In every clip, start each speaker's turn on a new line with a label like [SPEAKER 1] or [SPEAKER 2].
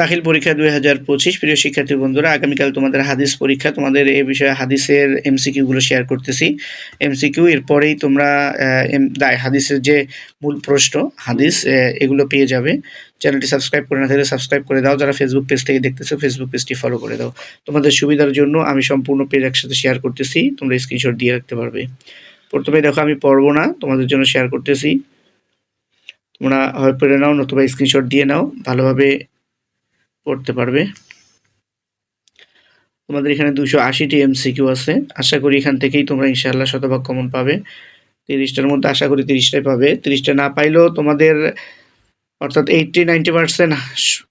[SPEAKER 1] দাখিল পরীক্ষা দুই হাজার পঁচিশ। প্রিয় শিক্ষার্থী বন্ধুরা, আগামীকাল তোমাদের হাদিস পরীক্ষা, তোমাদের এ বিষয়ে হাদিসের এমসিকিউ গুলো শেয়ার করতেছি। এমসিকিউ এরপরেই তোমরা হাদিসের যে মূল প্রশ্ন, হাদিস এগুলো পেয়ে যাবে। চ্যানেলটি সাবস্ক্রাইব করে না থাকলে সাবস্ক্রাইব করে দাও। যারা ফেসবুক পেজ থেকে দেখতেছো ফেসবুক পেজটি ফলো করে দাও। তোমাদের সুবিধার জন্য আমি সম্পূর্ণ পেজ একসাথে শেয়ার করতেছি। তোমরা স্ক্রিনশট দিয়ে রাখতে পারবে। প্রথমে দেখো, আমি পড়ব না, তোমাদের জন্য শেয়ার করতেছি। তোমরা হয় পড়ে নাও, নতুবা স্ক্রিনশট দিয়ে নাও। ভালোভাবে পড়তে পারবে। তোমাদের এখানে দুশো আশিটি এমসিকিউ আছে। আশা করি এখান থেকেই তোমরা ইনশাআল্লাহ শতভাগ কমন পাবে। তিরিশটার মধ্যে আশা করি তিরিশটাই পাবে। তিরিশটা না পাইলেও তোমাদের অর্থাৎ এইটটি নাইনটি পার্সেন্ট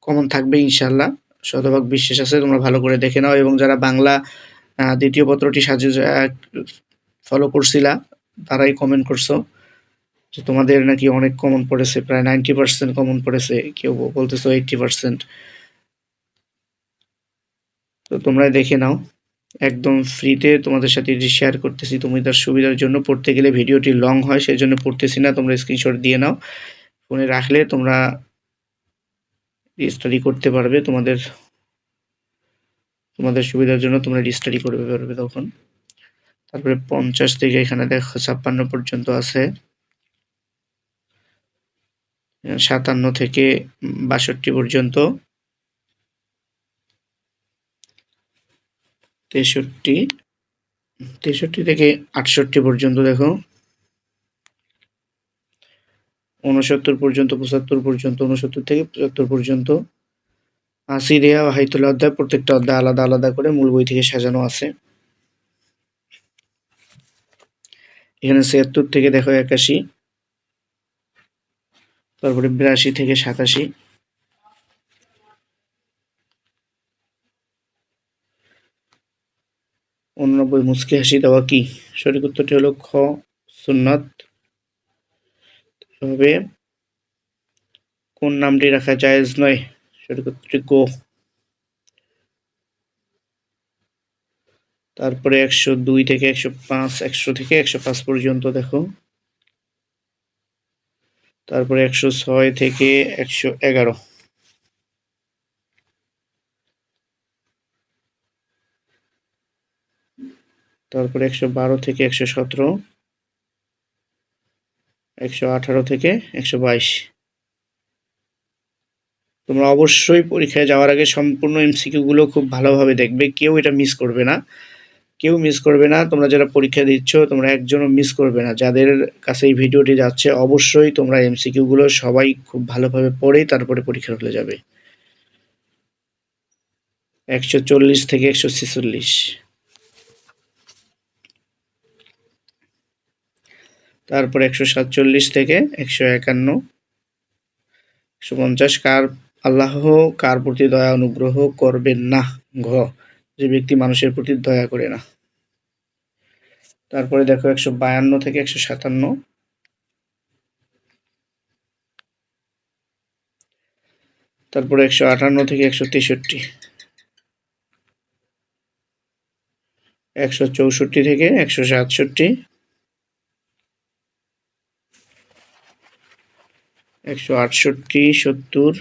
[SPEAKER 1] কমন থাকবে ইনশাআল্লাহ। শতভাগ বিশ্বাস আছে, তোমরা ভালো করে দেখে নাও। এবং যারা বাংলা দ্বিতীয় পত্রটি সাজে ফলো করছিলা, তারাই কমেন্ট করছ যে তোমাদের নাকি অনেক কমন পড়েছে, প্রায় নাইনটি পার্সেন্ট কমন পড়েছে। কেউ বলতেছো এইটটি পার্সেন্ট তো তোমরা দেখে নাও। একদম ফ্রিতে তোমাদের সাথে এটি শেয়ার করতেছি তোমাদের সুবিধার জন্য পড়তে গেলে ভিডিওটি লং হয় সেই জন্য পড়তেছি না, তোমরা স্ক্রিনশট দিয়ে নাও। ফোনে রাখলে তোমরা স্টাডি করতে পারবে, তোমাদের তোমাদের সুবিধার জন্য তোমরা স্টাডি করবে পারবে তখন। তারপরে পঞ্চাশ থেকে এখানে দেখো, ছাপ্পান্ন পর্যন্ত আছে। সাতান্ন থেকে বাষট্টি পর্যন্ত। তেষট্টি তেষট্টি থেকে আটষট্টি পর্যন্ত দেখো। উনসত্তর পর্যন্ত, পঁচাত্তর পর্যন্ত উনসত্তর থেকে পঁচাত্তর পর্যন্ত। আশি রেয়া হাইতুল্লাহ অধ্যায় প্রত্যেকটা অধ্যায় আলাদা আলাদা করে মূল বই থেকে সাজানো আছে। এখানে ছিয়াত্তর থেকে দেখো একাশি, তারপরে বিরাশি থেকে সাতাশি। উননব্বই মুসকি হাসি দেওয়া কি? সঠিক উত্তরটি হলো খ, সুন্নত। তবে কোন নামটি রাখা জায়েজ নয়? সঠিক উত্তরটি গো। তারপরে একশো দুই থেকে একশো পাঁচ, একশো থেকে একশো পাঁচ পর্যন্ত দেখো। তারপরে একশো ছয় থেকে একশো এগারো। তারপরে একশো বারো থেকে একশো সতেরো, একশো আঠারো থেকে একশো বাইশ। তোমরা অবশ্যই পরীক্ষায় যাওয়ার আগে সম্পূর্ণ এমসিকিউ গুলো খুব ভালোভাবে দেখবে, কেউ এটা মিস করবে না। কেউ মিস করবে না, তোমরা যারা পরীক্ষা দিচ্ছ, তোমরা একজনও মিস করবে না। যাদের কাছে এই ভিডিওটি যাচ্ছে, অবশ্যই তোমরা এমসিকিউ গুলো সবাই খুব ভালোভাবে পড়েই তারপরে পরীক্ষা হলে যাবে। একশো চল্লিশ থেকে একশো ছেচল্লিশ। তারপর একশো সাতচল্লিশ থেকে একশো একান্ন। একশো পঞ্চাশ, কার আল্লাহ কার প্রতি দয়া অনুগ্রহ করবেন না? ঘ, যে ব্যক্তি মানুষের প্রতি দয়া করে না। তারপরে দেখো একশো বায়ান্ন থেকে একশো সাতান্ন। তারপরে একশো আটান্ন থেকে একশো তেষট্টি। একশো চৌষট্টি থেকে একশো সাতষট্টি। একশো আটষট্টি, সত্তর,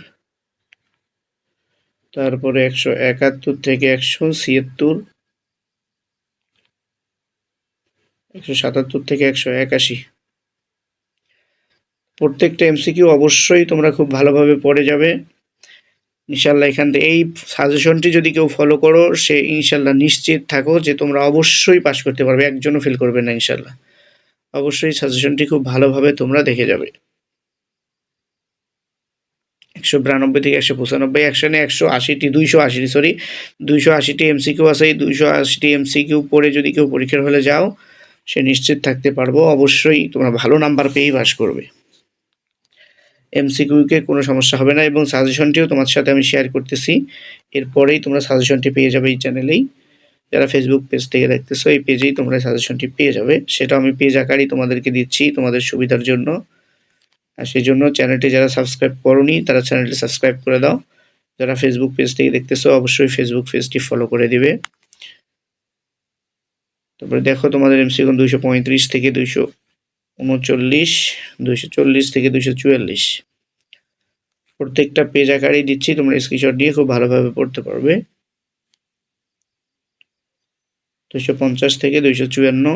[SPEAKER 1] তারপরে একশো একাত্তর থেকে একশো ছিয়াত্তর, একশো সাতাত্তর থেকে একশো একাশি। প্রত্যেকটা এমসিকিউ অবশ্যই তোমরা খুব ভালোভাবে পড়ে যাবে। ইনশাল্লাহ এখান থেকে এই সাজেশনটি যদি কেউ ফলো করো, সে ইনশাল্লাহ নিশ্চিত থাকো যে তোমরা অবশ্যই পাশ করতে পারবে। একজনও ফেল করবে না ইনশাল্লাহ অবশ্যই সাজেশনটি খুব ভালোভাবে তোমরা দেখে যাবে। একশো বিরানব্বই থেকে একশো পঁচানব্বই একশনে একশো আশিটি, দুইশো আশিটি সরি দুইশো আশিটি এমসিকিউ আছে। এই দুইশো আশিটি এমসিকিউ পড়ে যদি কেউ পরীক্ষার হলে যাও, সে নিশ্চিত থাকতে পারব। অবশ্যই তোমরা ভালো নাম্বার পেয়েই পাস করবে। এমসিকিউকে কোনো সমস্যা হবে না এবং সাজেশনটিও তোমার সাথে আমি শেয়ার করতেছি। এরপরেই তোমরা সাজেশনটি পেয়ে যাবে এই চ্যানেলেই যারা ফেসবুক পেজ থেকে দেখতেছো, এই পেজেই তোমরা সাজেশনটি পেয়ে যাবে। সেটা আমি পেজ আকারই তোমাদেরকে দিচ্ছি তোমাদের সুবিধার জন্য। আর সেই জন্য চ্যানেলটি যারা সাবস্ক্রাইব করনি, তারা চ্যানেলটি সাবস্ক্রাইব করে দাও। যারা ফেসবুক পেজ থেকে দেখতেছো, অবশ্যই ফেসবুক পেজটি ফলো করে দিবে। তারপরে দেখো তোমাদের এমসিকন দুইশো পঁয়ত্রিশ থেকে দুইশো উনচল্লিশ, দুইশো চল্লিশ থেকে দুইশো চুয়াল্লিশ। প্রত্যেকটা পেজ আকারেই দিচ্ছি, তোমরা স্ক্রিনশট দিয়ে খুব ভালোভাবে পড়তে পারবে। দুইশো পঞ্চাশ থেকে দুইশো চুয়ান্ন।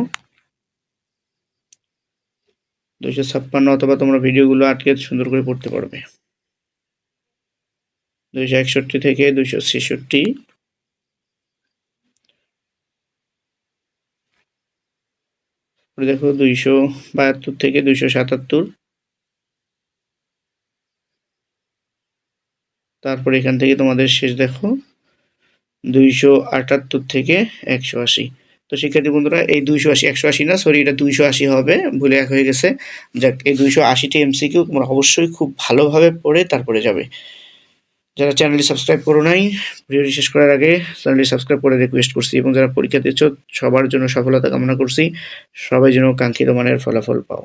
[SPEAKER 1] দুইশো ছাপ্পান্ন অথবা তোমরা ভিডিওগুলো আটকে সুন্দর করে পড়তে পারবে। দুইশো একষট্টি থেকে দুইশো ছেষট্টি। দেখো দুইশো বাহাত্তর থেকে দুইশো সাতাত্তর। তারপর এখান থেকে তোমাদের শেষ দেখো। দুইশো আটাত্তর থেকে একশো আশি। তো শিক্ষার্থী বন্ধুরা, এই দুইশো আশি, একশো আশি না সরি এটা দুইশো আশি হবে, ভুলে এক হয়ে গেছে। যাক, এই দুইশো আশিটি এমসিকিউ তোমরা অবশ্যই খুব ভালোভাবে পড়ে তারপরে যাবে। যারা চ্যানেলটি সাবস্ক্রাইব করো নাই ভিডিওটি শেষ করার আগে চ্যানেলটি সাবস্ক্রাইব করে রিকোয়েস্ট করছি এবং যারা পরীক্ষা দিচ্ছ সবার জন্য সফলতা কামনা করছি। সবাই যেন কাঙ্ক্ষিত মানের ফলাফল পাও।